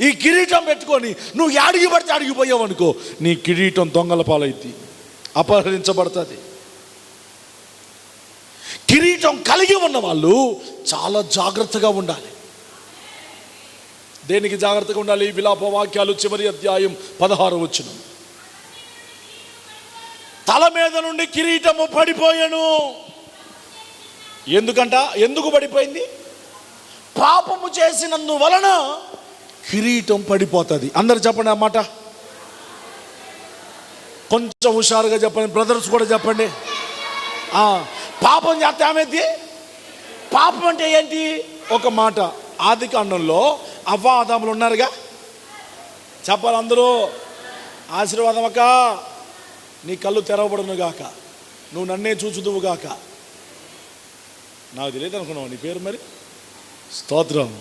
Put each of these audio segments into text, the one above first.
ఈ కిరీటం పెట్టుకొని నువ్వు అడిగి పడితే అడిగిపోయావు అనుకో నీ కిరీటం దొంగల పాలైద్ది అపహరించబడుతుంది. కిరీటం కలిగి ఉన్న వాళ్ళు చాలా జాగ్రత్తగా ఉండాలి. దేనికి జాగ్రత్తగా ఉండాలి? విలాప వాక్యాలు చివరి అధ్యాయం పదహారు వచ్చిన తల మీద నుండి కిరీటము పడిపోయాను. ఎందుకంట? ఎందుకు పడిపోయింది? పాపము చేసినందువలన కిరీటం పడిపోతుంది. అందరు చెప్పండి ఆ మాట. కొంచెం హుషారుగా చెప్పండి. బ్రదర్స్ కూడా చెప్పండి. పాపం చేస్తే ఆమెది పాపం అంటే ఏంటి? ఒక మాట. ఆది కాండంలో అవ్వాదాములు ఉన్నారుగా? చెప్పాలి అందరూ. ఆశీర్వాదం అక్క. నీ కళ్ళు తెరవబడును గాక. నువ్వు నన్నే చూచుదువు గాక. నాకు తెలియదు అనుకున్నావు నీ పేరు మరి? స్తోత్రం.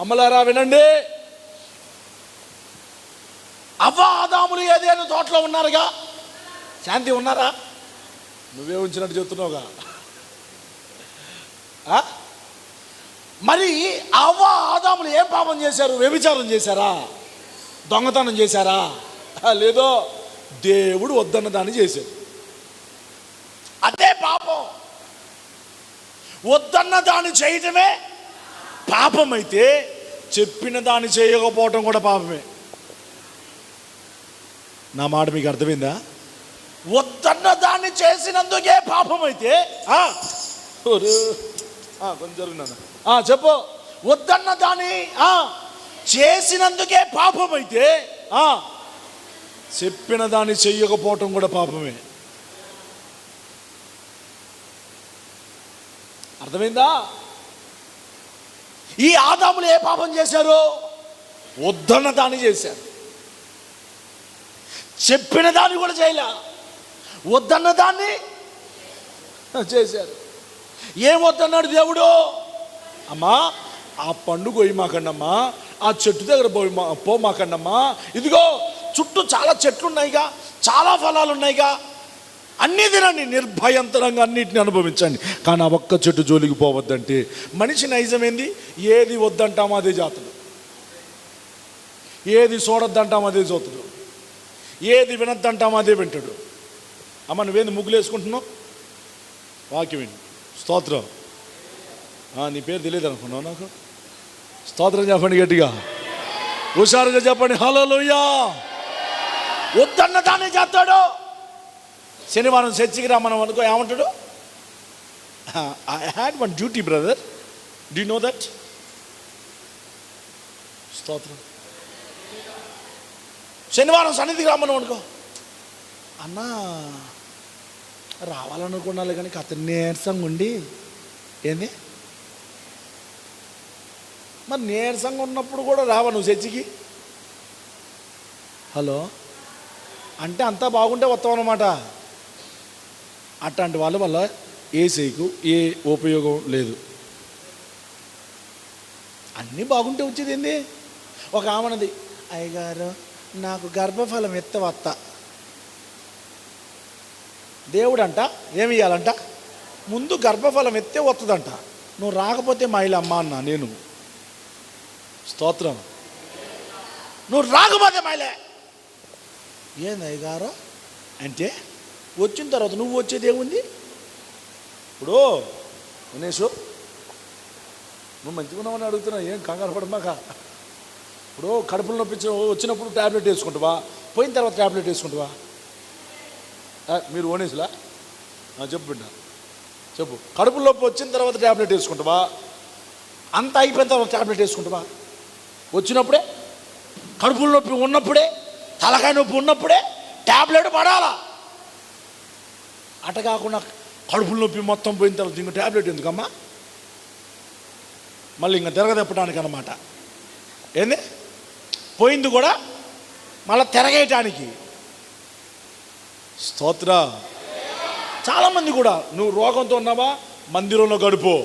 అమ్మలారా వినండి. అవ్వ ఆదాములు ఏదైనా తోటలో ఉన్నారుగా? శాంతి ఉన్నారా? నువ్వే ఉంచినట్టు చెప్తున్నావుగా. మరి అవ్వ ఆదాములు ఏం పాపం చేశారు? వ్యభిచారం చేశారా? దొంగతనం చేశారా? లేదో దేవుడు వద్దన్న దాన్ని చేశారు అదే పాపం. వద్దన్న దాన్ని చేయటమే పాపం అయితే చెప్పిన దాన్ని చేయకపోవటం కూడా పాపమే. నా మాట మీకు అర్థమైందా? వద్దన్న దాన్ని చేసినందుకే పాపం అయితే ఆ, ఒరే, ఆ, కొంచెం చెప్పు. వద్దన్న దాన్ని చేసినందుకే పాపం అయితే ఆ, చెప్పిన దాన్ని చెయ్యకపోవటం కూడా పాపమే. అర్థమైందా? ఈ ఆదాములు ఏ పాపం చేశారు? వద్దన్న దాన్ని చేశారు. చెప్పిన దాన్ని కూడా చేయలే. వద్దన్న దాన్ని చేశారు. ఏం వద్దన్నాడు దేవుడు? అమ్మా ఆ పండు కొయ్యి మాకండమ్మా ఆ చెట్టు దగ్గర పోయి మా పో మాకండమ్మా. ఇదిగో చుట్టూ చాలా చెట్లు ఉన్నాయిగా చాలా ఫలాలు ఉన్నాయిగా. అన్నీ తినండి నిర్భయంతరంగా అన్నిటిని అనుభవించండి. కానీ ఆ ఒక్క చెట్టు జోలికి పోవద్దంటే మనిషి నైజమేంది? ఏది వద్దంటామో అదే జాతుడు. ఏది చూడొద్దంటామో అదే చూతుడు ఏది వినొద్దంటామో అదే వింటాడు. అమ్మ నువ్వేంది ముగ్గులు వేసుకుంటున్నావు? వాక్యం విను. స్తోత్రం. ఆ, నీ పేరు తెలియదు అనుకున్నావు నాకు? స్తోత్రం చెప్పండి గట్టిగా. హుషారుగా చెప్పండి. హలో లోయ్యా వద్దన్న దాన్ని చేస్తాడు. శనివారం చర్చికి రామనం అనుకో ఏమంటాడు? I had one duty brother the no that స్తోత్రం. శనివారం సన్నిధికి రామను అనుకో అన్నా రావాలనుకున్నాను కానీ కథ నీరసంగా ఉండి. ఏంది? మరి నీరసంగా ఉన్నప్పుడు కూడా రావా నువ్వు చర్చికి? హలో? అంటే అంతా బాగుంటే వస్తాం అనమాట అట్లాంటి వాళ్ళ వల్ల ఏ సేకు ఏ ఉపయోగం లేదు. అన్నీ బాగుంటే వచ్చేది ఏంది? ఒక ఆమెనది అయ్యగారు నాకు గర్భఫలం ఎత్తవత్త. దేవుడంట ఏమి ఇవ్వాలంట ముందు గర్భఫలం ఎత్తే వస్తుందంట నువ్వు రాకపోతే మా ఇల్లు అమ్మ అన్న నేను. స్తోత్రం. నువ్వు రాకపోతే మైలే ఏంది అయ్యగారు? అంటే వచ్చిన తర్వాత నువ్వు వచ్చేది ఏముంది? ఇప్పుడు ఉనేషు నువ్వు మంచిగా ఉన్నావని అడుగుతున్నావు ఏం కంగారు పడమాక. ఇప్పుడు కడుపులో నొప్పి వచ్చినప్పుడు ట్యాబ్లెట్ వేసుకుంటావా పోయిన తర్వాత ట్యాబ్లెట్ వేసుకుంటావా మీరు ఓనేసులా? చెప్పు బిడ్డ చెప్పు. కడుపులో నొప్పి వచ్చిన తర్వాత ట్యాబ్లెట్ వేసుకుంటావా అంత అయిపోయిన తర్వాత ట్యాబ్లెట్ వేసుకుంటావా వచ్చినప్పుడే కడుపులో నొప్పి ఉన్నప్పుడే తలకాయ నొప్పి ఉన్నప్పుడే ట్యాబ్లెట్ పడాలా? అట కాకుండా కడుపులో నొప్పి మొత్తం పోయిన తర్వాత ఇంకో ట్యాబ్లెట్ ఎందుకమ్మా? మళ్ళీ ఇంకా తిరగదెప్పడానికి అనమాట ఏంది? పోయింది కూడా మళ్ళీ తిరగేయటానికి. స్తోత్ర. చాలామంది కూడా నువ్వు రోగంతో ఉన్నావా? మందిరంలో గడుపు.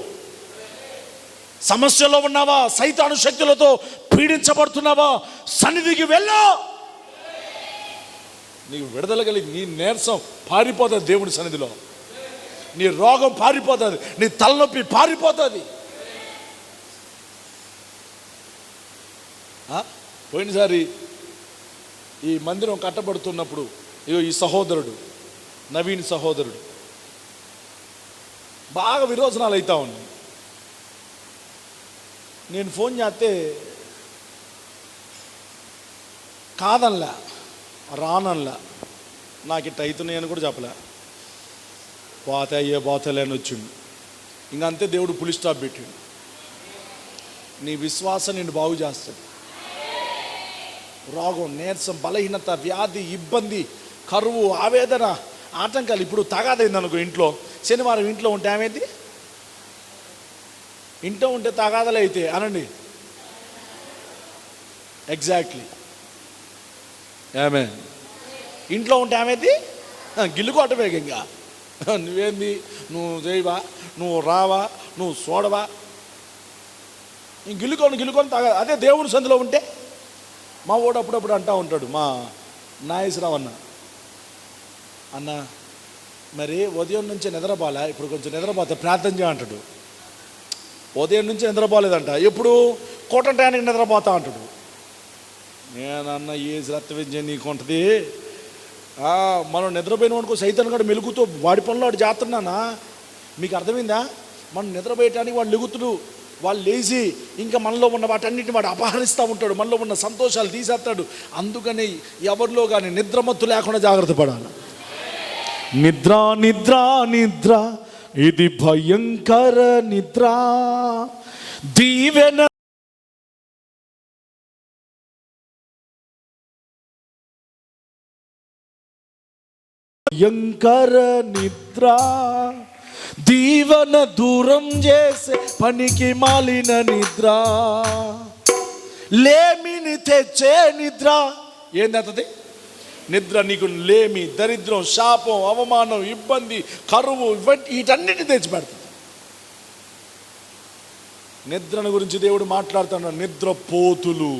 సమస్యలో ఉన్నావా? సైతాను శక్తులతో పీడించబడుతున్నావా? సన్నిధికి వెళ్ళు. నీకు విడుదల కలిగి నీ నీరసం పారిపోతుంది దేవుడి సన్నిధిలో. నీ రోగం పారిపోతుంది నీ తలనొప్పి పారిపోతుంది. పోయినసారి ఈ మందిరం కట్టబడుతున్నప్పుడు ఇగో ఈ సహోదరుడు నవీన్ సహోదరుడు బాగా విరోచనాలు అవుతా ఉన్నాయి. నేను ఫోన్ చేస్తే కాదనలా. రానల్లా. నాకు ఇట్ట అవుతున్నాయని కూడా చెప్పలే. పోతే అయ్యే పోతలే అని వచ్చిండు. ఇంక అంతే దేవుడు పులి స్టాప్ పెట్టిండు. నీ విశ్వాసం నిన్ను బాగు చేస్తాడు. రోగం నీరసం బలహీనత వ్యాధి ఇబ్బంది కరువు ఆవేదన ఆటంకాలు ఇప్పుడు తగాదైంది అనుకో ఇంట్లో. శనివారం ఇంట్లో ఉంటే ఏమైంది? ఇంట్లో ఉంటే తగాదలు అయితే. అనండి. ఎగ్జాక్ట్లీ ఏమే ఇంట్లో ఉంటే ఏమైంది గిల్లుకోట ఇంకా. నువ్వేంది? నువ్వు చేయవా? నువ్వు రావా? నువ్వు చూడవా గిల్లుకొని గిల్లుకొని తాగా. అదే దేవుని సందులో ఉంటే మా ఓడు అప్పుడప్పుడు అంటా ఉంటాడు మా నాగేశ్వరరావు అన్న. అన్న మరి ఉదయం నుంచి నిద్రపోలే? ఇప్పుడు కొంచెం నిద్రపోతే ప్రార్థన చేయంటాడు ఉదయం నుంచి నిద్రపోలేదంట. ఎప్పుడు? కోట టయానికి నిద్రపోతా అంటాడు. నేనన్న ఏ శ్రద్ధ నీకు ఉంటుంది మనం నిద్రపోయిన వాడుకో సైతం కూడా మెలుగుతూ వాడి పనులు వాడు చేస్తున్నానా మీకు అర్థమైందా? మనం నిద్రపోయటానికి వాడు లెగుతుడు. వాళ్ళు లేచి ఇంకా మనలో ఉన్న వాటన్నిటిని వాడు అపహరిస్తూ ఉంటాడు. మనలో ఉన్న సంతోషాలు తీసేస్తాడు. అందుకని ఎవరిలో కానీ నిద్రమత్తు లేకుండా జాగ్రత్త పడాలి. నిద్ర నిద్ర నిద్ర. ఇది భయంకర నిద్ర. దీవెన భయంకర నిద్ర దీవన దూరం చేసే పనికి మాలిన నిద్ర. లేమిని తెచ్చే నిద్ర. ఏందది నిద్ర నీకు లేమి దరిద్రం శాపం అవమానం ఇబ్బంది కరువు ఇవన్నీ వీటన్నిటిని తెచ్చిపెడుతుంది నిద్రను గురించి దేవుడు మాట్లాడుతున్నాడు. నిద్ర పోతులు